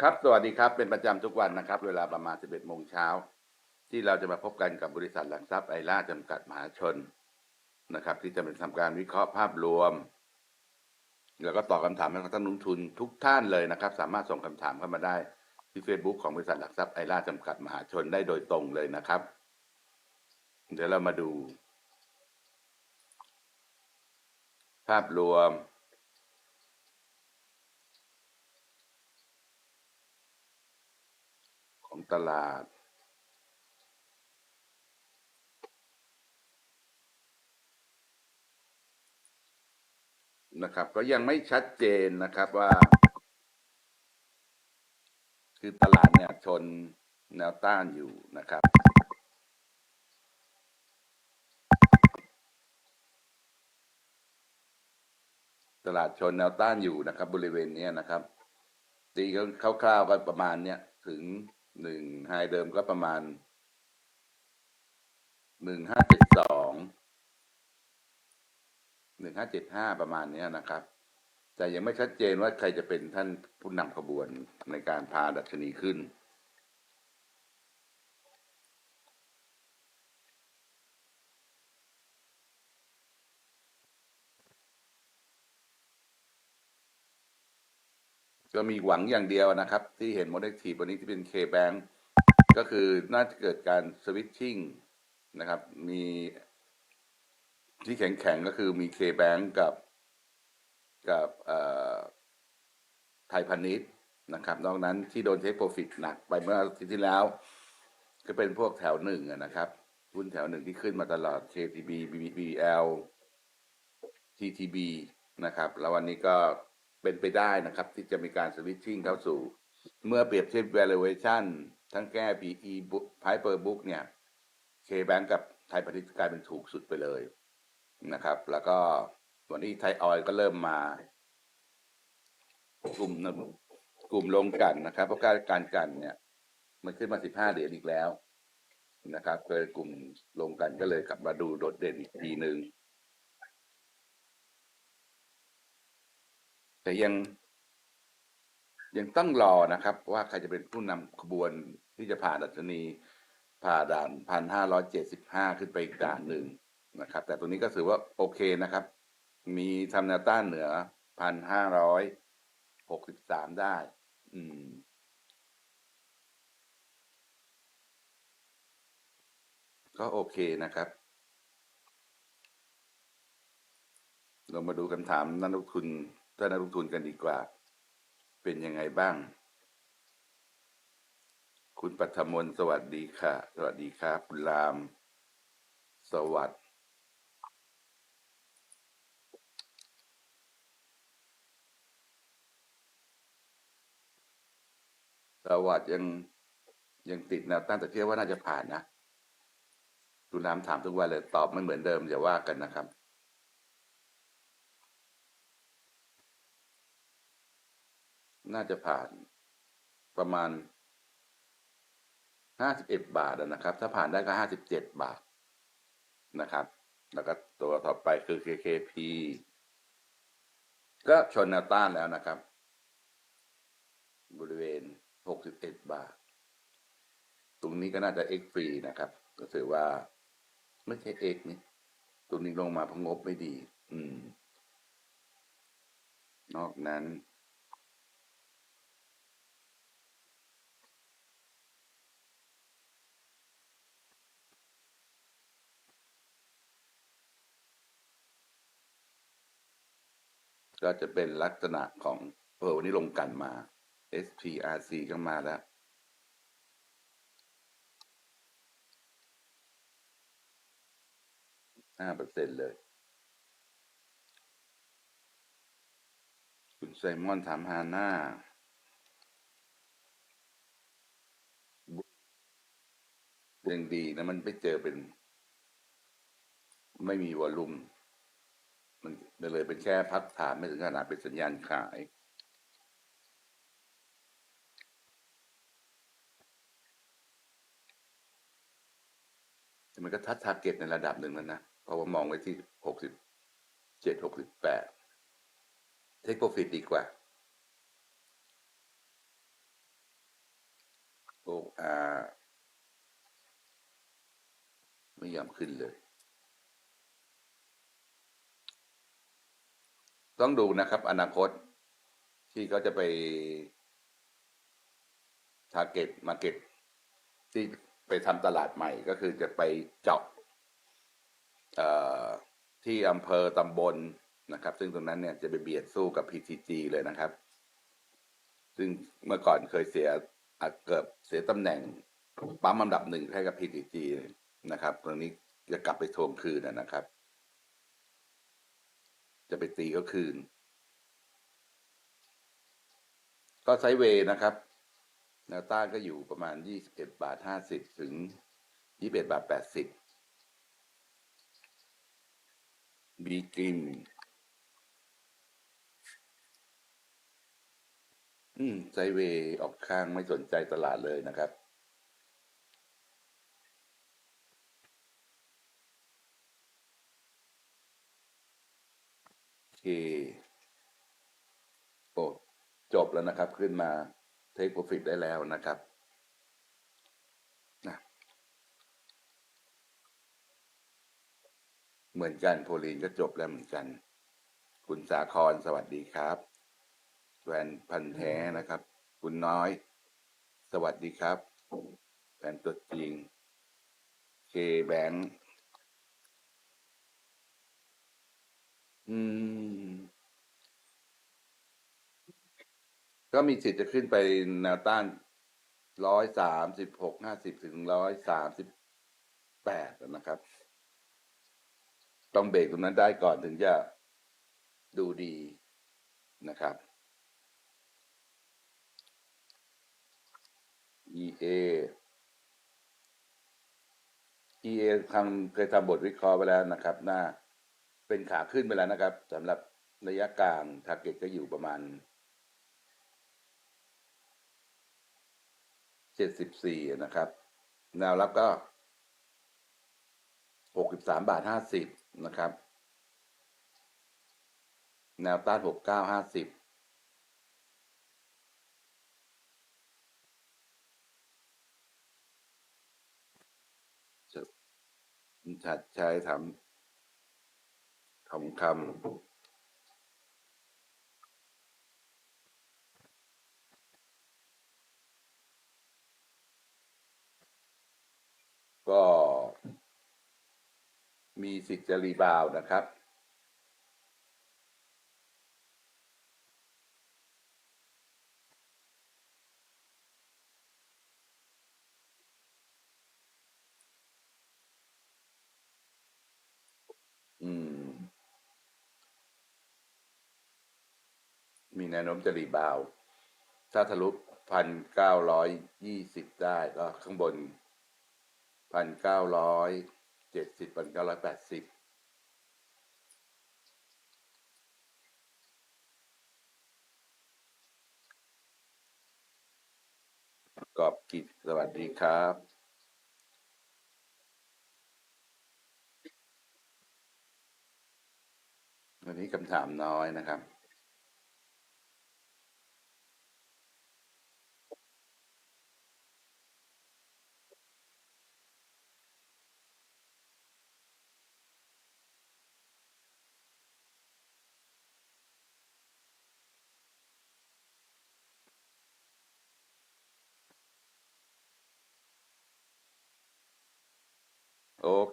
ครับ สวัสดีครับ เป็นประจำทุกวันนะครับ เวลาประมาณ 11โมงเช้า ที่เราจะมาพบกันกับบริษัทหลักทรัพย์ไอร่าจำกัดมหาชนนะครับ ที่จะเป็นทำการวิเคราะห์ภาพรวม แล้วก็ตอบคำถามให้กับท่านลงทุนทุกท่านเลยนะครับ สามารถส่งคำถามเข้ามาได้ที่ Facebook ของบริษัทหลักทรัพย์ไอร่าจำกัดมหาชนได้โดยตรงเลยนะครับ เดี๋ยวเรามาดู ภาพรวม ของตลาด นะครับ ก็ยังไม่ชัดเจนนะครับว่า คือตลาดเนี่ยชนแนวต้านอยู่นะครับตลาดชนแนวต้านอยู่นะครับ บริเวณนี้นะครับตีคร่าวๆก็ประมาณเนี้ยถึง หนึ่งไฮเดิมก็ประมาณหนึ่งห้าเจ็ดสองหนึ่งห้าเจ็ดห้าประมาณเนี้ยนะครับ แต่ยังไม่ชัดเจนว่าใครจะเป็นท่านผู้นำขบวนในการพาดัชนีขึ้น ก็มีหวังอย่างเดียวนะครับ ที่เห็นโมเดลทีวันนี้ที่เป็น K-Bank ก็คือน่าจะเกิดการสวิตชิ่งนะครับ มีที่แข็งๆก็คือมี K-Bank กับกับไทยพาณิชย์นะครับ นอกนั้นที่โดนเทคโปรฟิตหนักไปเมื่ออาทิตย์ที่แล้ว ก็เป็นพวกแถวหนึ่งนะครับหุ้นแถวหนึ่งที่ขึ้นมาตลอด KTB BBL TTB นะครับ แล้ววันนี้ก็ เป็นไปได้นะครับ ที่จะมีการสวิตชิ่งเข้าสู่ เมื่อเปรียบเทียบ valuation ทั้งแก้ PE book Piper book เนี่ย K-Bank กับไทยพาณิชย์กลายเป็นถูกสุดไปเลยนะครับ แล้วก็วันนี้ไทยออยก็เริ่มมา กลุ่มกลุ่มลงกันนะครับ เพราะการการกันเนี่ย มันขึ้นมา15เหรียญอีกแล้วนะครับเกิดกลุ่มลงกันก็เลยกลับมาดูโดดเด่นอีกทีหนึ่ง แต่ยังยังต้องรอนะครับ ว่าใครจะเป็นผู้นำขบวนที่จะผ่านดัชนีผ่าด่านพันห้าร้อยเจ็ดสิบห้าขึ้นไปอีกด่านหนึ่งนะครับ แต่ตรงนี้ก็ถือว่าโอเคนะครับ มีทำแนวต้านเหนือพันห้าร้อยหกสิบสามได้ อืมก็โอเคนะครับ เรามาดูคำถามนักลงทุน ท่านนักลงทุนกันดีกว่า เป็นยังไงบ้าง คุณปัทมนสวัสดีค่ะ สวัสดีครับคุณราม สวัสดีสวัสดียังยังติดแนวต้านแต่เชื่อว่าน่าจะผ่านนะคุณรามถามทุกวันเลยตอบไม่เหมือนเดิมอย่าว่ากันนะครับ น่าจะผ่านประมาณห้าสิบเอ็ดบาทนะครับ ถ้าผ่านได้ก็ห้าสิบเจ็ดบาทนะครับ แล้วก็ตัวต่อไปคือ KKP ก็ชนแนวต้านแล้วนะครับ บริเวณหกสิบเอ็ดบาท ตรงนี้ก็น่าจะ X ฟรีนะครับ ก็ถือว่าไม่ใช่ X นี่ตรงนี้ลงมาพงบไม่ดี อืม นอกนั้น ก็จะเป็นลักษณะของเออวันนี้ลงกันมา SPRC ก็มาแล้ว ห้าเปอร์เซ็นเลย คุณไซมอนถามฮาน่ายังดีนะมันไม่เจอเป็น ไม่มีวอลลุ่ม มันเลยเป็นแค่พักฐานไม่ถึงขนาดเป็นสัญญาณขาย แต่มันก็ทัดทาร์เก็ตในระดับหนึ่งแล้วนะ เพราะว่ามองไว้ที่หกสิบเจ็ดหกสิบแปดเทคโปรฟิตดีกว่าโอ้อาไม่ยอมขึ้นเลย ต้องดูนะครับ อนาคตที่เขาจะไปทาร์เก็ตมาเก็ตที่ไปทำตลาดใหม่ก็คือจะไปเจาะที่อำเภอตำบลนะครับ ซึ่งตรงนั้นเนี่ยจะไปเบียดสู้กับ PTG เลยนะครับ ซึ่งเมื่อก่อนเคยเสียเกิดเสียตำแหน่งปั๊มอันดับหนึ่งให้กับ PTG นะครับ ตรงนี้จะกลับไปทวงคืนนะครับ จะไปตีก็คืน ก็ไซเวย์นะครับแนวต้านก็อยู่ประมาณ 21 บาท 50 ถึง 21 บาท 80 บีกินอืมไซเวย์ออกข้างไม่สนใจตลาดเลยนะครับ โอเคโอ้จบแล้วนะครับ ขึ้นมาเทคโปรฟิตได้แล้วนะครับนะเหมือนกันโพลีนก็จบแล้วเหมือนกัน คุณสาครสวัสดีครับแฟนพันธ์แท้นะครับ คุณน้อย สวัสดีครับแฟนตัวจริงเคแบงค์ อืม ก็มีสิทธิ์จะขึ้นไปแนวต้านร้อยสามสิบหกห้าสิบถึงร้อยสามสิบแปดนะครับ ต้องเบรกตรงนั้นได้ก่อนถึงจะดูดีนะครับ EA EA ทำเคยทำบทวิเคราะห์ไปแล้วนะครับ หน้า เป็นขาขึ้นไปแล้วนะครับสำหรับระยะกลางทาร์เก็ตก็อยู่ประมาณเจ็ดสิบสี่นะครับ แนวรับก็หกสิบสามบาทห้าสิบนะครับ แนวต้านหกเก้าห้าสิ บชัดใช้ทำคำก็มีสิทธิ์จะรีบาวนะครับ มีแนวโน้มจะรีบาว ถ้าทะลุพันเก้าร้อยยี่สิบได้ก็ข้างบนพันเก้าร้อยเจ็ดสิบพันเก้าร้อยแปดสิบกอบกิจสวัสดีครับวันนี้คำถามน้อยนะครับ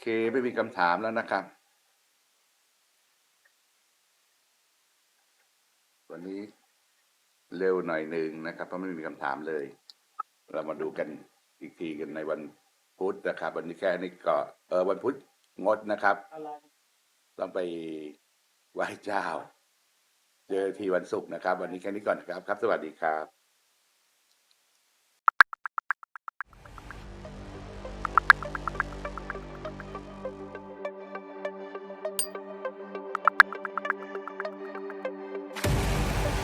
เค ไม่มีคำถามแล้วนะครับ วันนี้เร็วหน่อยหนึ่งนะครับ เพราะไม่มีคำถามเลย เรามาดูกันอีกทีกันในวันพุธนะครับ วันนี้แค่นี้ก็เออวันพุธงดนะครับ ต้องไปไหว้เจ้า เจอทีวันศุกร์นะครับ วันนี้แค่นี้ก่อนนะครับ ครับ สวัสดีครับ